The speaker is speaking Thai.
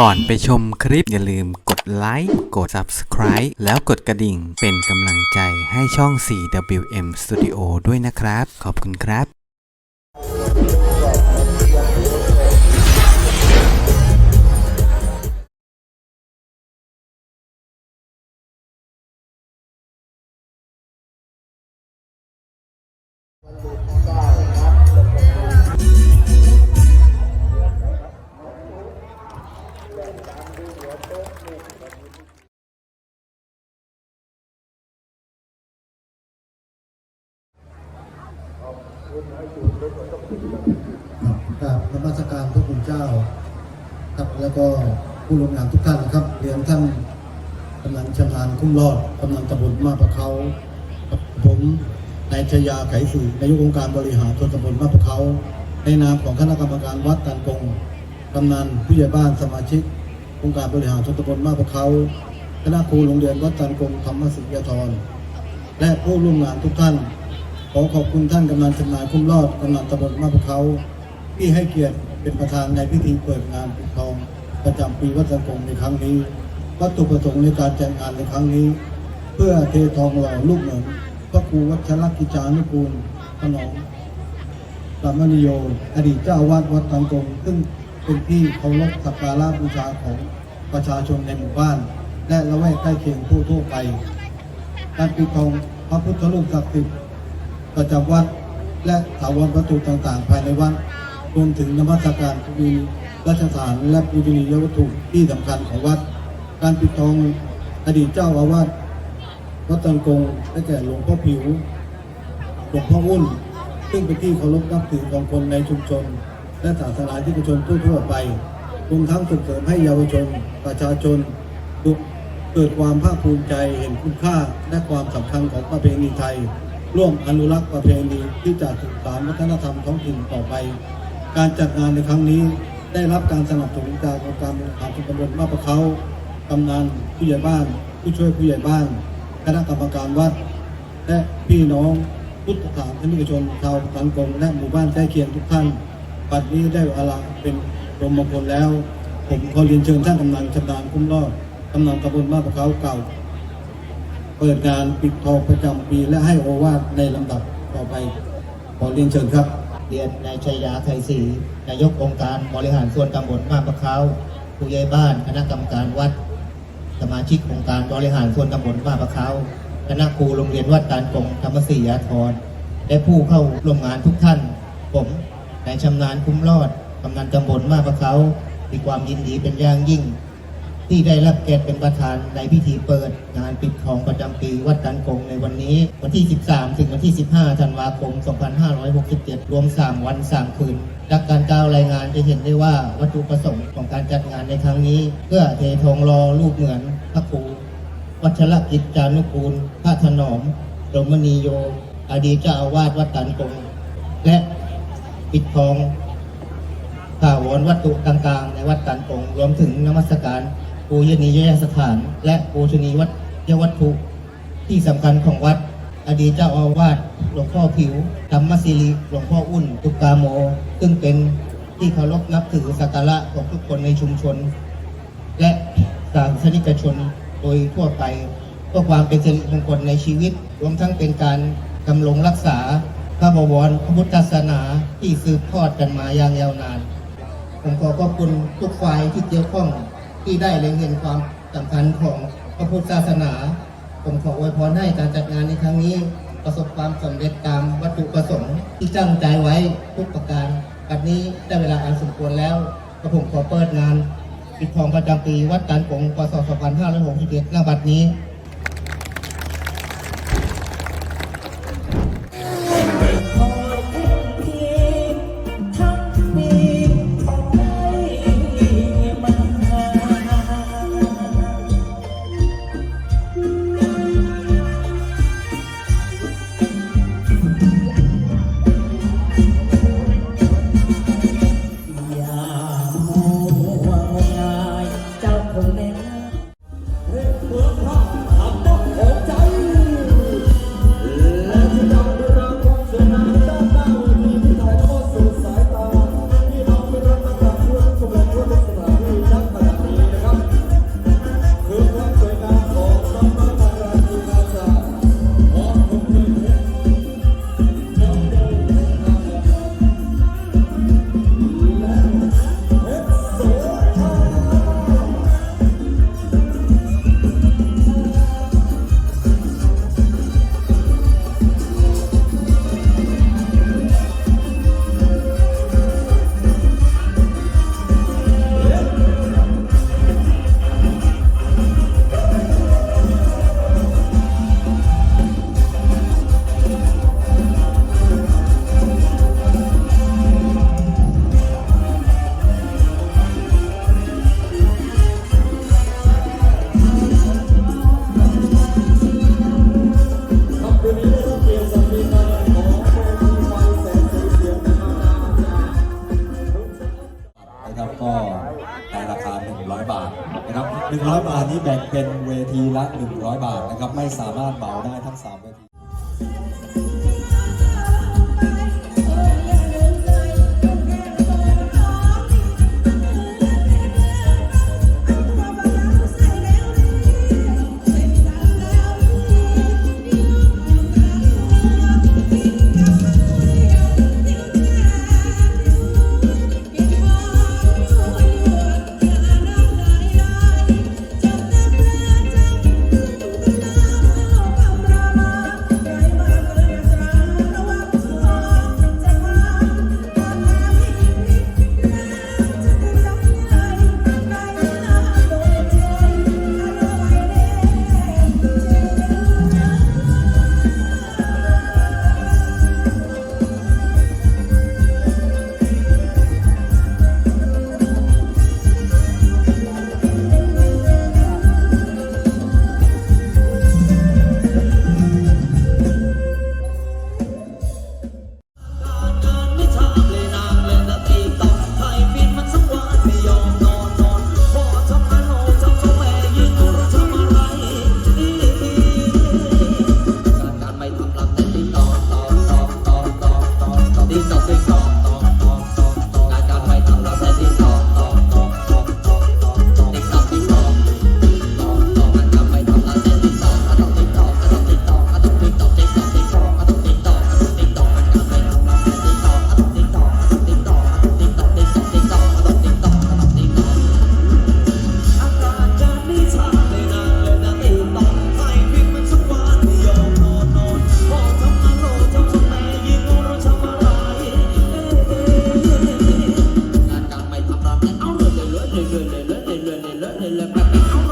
ก่อนไปชมคลิปอย่าลืมกดไลค์ กด Subscribe แล้วกดกระดิ่งเป็นกำลังใจให้ช่อง 4WM Studio ด้วยนะครับ ขอบคุณครับ ผู้ร่วมงานทุกท่านนะครับเรียนท่านกำนันชำนาญคุ้มรอดกำนันตำบลมาประเขาผมนายชยาไขสื่อนายกองค์การบริหารส่วนตำบลมาประเขาในนามของคณะกรรมการวัดตันกงกำนันผู้ใหญ่บ้านสมาชิกองค์การบริหารส่วนตำบลมาประเขาคณะครูโรงเรียนวัดตันกงธรรมศิริยธรและผู้ร่วมงานทุกท่าน ขอขอบคุณท่านกำนันชำนาญคุ้มรอดกำนันตำบลมาประเขาที่ให้เกียรติเป็นประธานในพิธีเปิดงานปิดทอง ประจำปีวัดสังกงในครั้งนี้ วัตถุประสงค์ในการจัดงานในครั้งนี้ เพื่อเททองหล่อลูกเหมือนพระครูวัชรกิจานุกูลขนอมสามนิโยอดีตเจ้าอาวาสวัดตังกงซึ่งเป็นที่เคารพสักการะบูชาของประชาชนในหมู่บ้าน และละแวกใกล้เคียงผู้ทั่วไปการปิดทองพระพุทธรูปศักดิ์สิทธิ์ประจำวัด และถาวรวัตถุต่างๆ ภายในวัดรวมถึงนมัสการมิ ราชสถานและปูชนียวัตถุที่สำคัญของวัด การปิดทองอดีตเจ้าอาวาสวัดตังกงได้แก่หลวงพ่อผิวหลวงพ่ออุ่น ซึ่งเป็นที่เคารพนับถือของคนในชุมชน และศาสนาที่ประชนทั่วไปรวมทั้งส่งเสริมให้เยาวชน ประชาชนเกิดความภาคภูมิใจเห็นคุณค่าและความสำคัญของประเพณีไทย ร่วมอนุรักษ์ประเพณีที่จะสืบสานวัฒนธรรมท้องถิ่นต่อไป การจัดงานในครั้งนี้ ได้รับการสนับสนุนจากองค์การบริหารส่วนตำบลมาประเขากำนันผู้ใหญ่บ้าน ผู้ช่วยผู้ใหญ่บ้าน คณะกรรมการวัด และพี่น้องพุทธศาสนิกชนชาวสังคมและหมู่บ้านใกล้เคียงทุกท่านปัจจุบันได้เวลาเป็นรมมงคลแล้ว ผมขอเรียนเชิญท่านกำนันชำนาญคุ้มรอดกำนันตำบลมาประเขาเก่า เปิดงานปิดทองประจำปีและให้โอวาทในลำดับต่อไปขอเรียนเชิญครับ เรียนนายชัยยาไทยศรีนายกองค์การบริหารส่วนตำบลมาบมะเขาผู้ใหญ่บ้านคณะกรรมการวัด สมาชิกองค์การบริหารส่วนตำบลมาบมะเขาคณะครูโรงเรียนวัดตานกงธรรมศรียาธรและผู้เข้าร่วมงานทุกท่าน ผมนายชำนาญคุ้มรอดกำนันตำบลมาบมะเขามีความยินดีเป็นอย่างยิ่ง ที่ได้รับเกียรติเป็นประธานในพิธีเปิดงานปิดทองประจำปีวัดตันกงในวันนี้ วันที่ 13 ถึงวันที่ 15 ธันวาคม 2567 รวม 3 วัน 3 คืนจากการกล่าวรายงานจะเห็นได้ว่าวัตถุประสงค์ของการจัดงานในครั้งนี้ เพื่อเททองรอรูปเหมือนพระครูวัชรกิจจานุกูลพระถนอมรมณีโย อดีตเจ้าอาวาสวัดตันกง และปิดทองข่าววรวัตถุต่างๆ ในวัดการกงรวมถึงนมัสการ ปูยนียสถาน และปูชนีวัดยวัตถุ ที่สำคัญของวัด อดีตเจ้าอาวาสหลวงพ่อผิวธรรมศิริหลวงพ่ออุ่นตุกาโม ซึ่งเป็นที่เคารพนับถือสักการะของทุกคนในชุมชน และศาสนิกชนโดยทั่วไปเพื่อความเป็นสิริมงคลในชีวิต รวมทั้งเป็นการดำรงรักษาพระบวรพระพุทธศาสนาที่สืบทอดกันมาอย่างยาวนาน ผมขอขอบคุณทุกฝ่ายที่เกี่ยวข้อง ที่ได้เล็งเห็นความสำคัญของพระพุทธศาสนา ผมขออวยพรให้การจัดงานในครั้งนี้ ประสบความสำเร็จตามวัตถุประสงค์ ที่ตั้งใจไว้ทุกประการบัดนี้ได้เวลาอันสมควรแล้วกระผมขอเปิดงานปิดทองประจำปีวัดการกงพศ2561ณบัดนี้ ละ 100 บาทนะครับ ไม่สามารถเบมาได้ทั้ง3เวที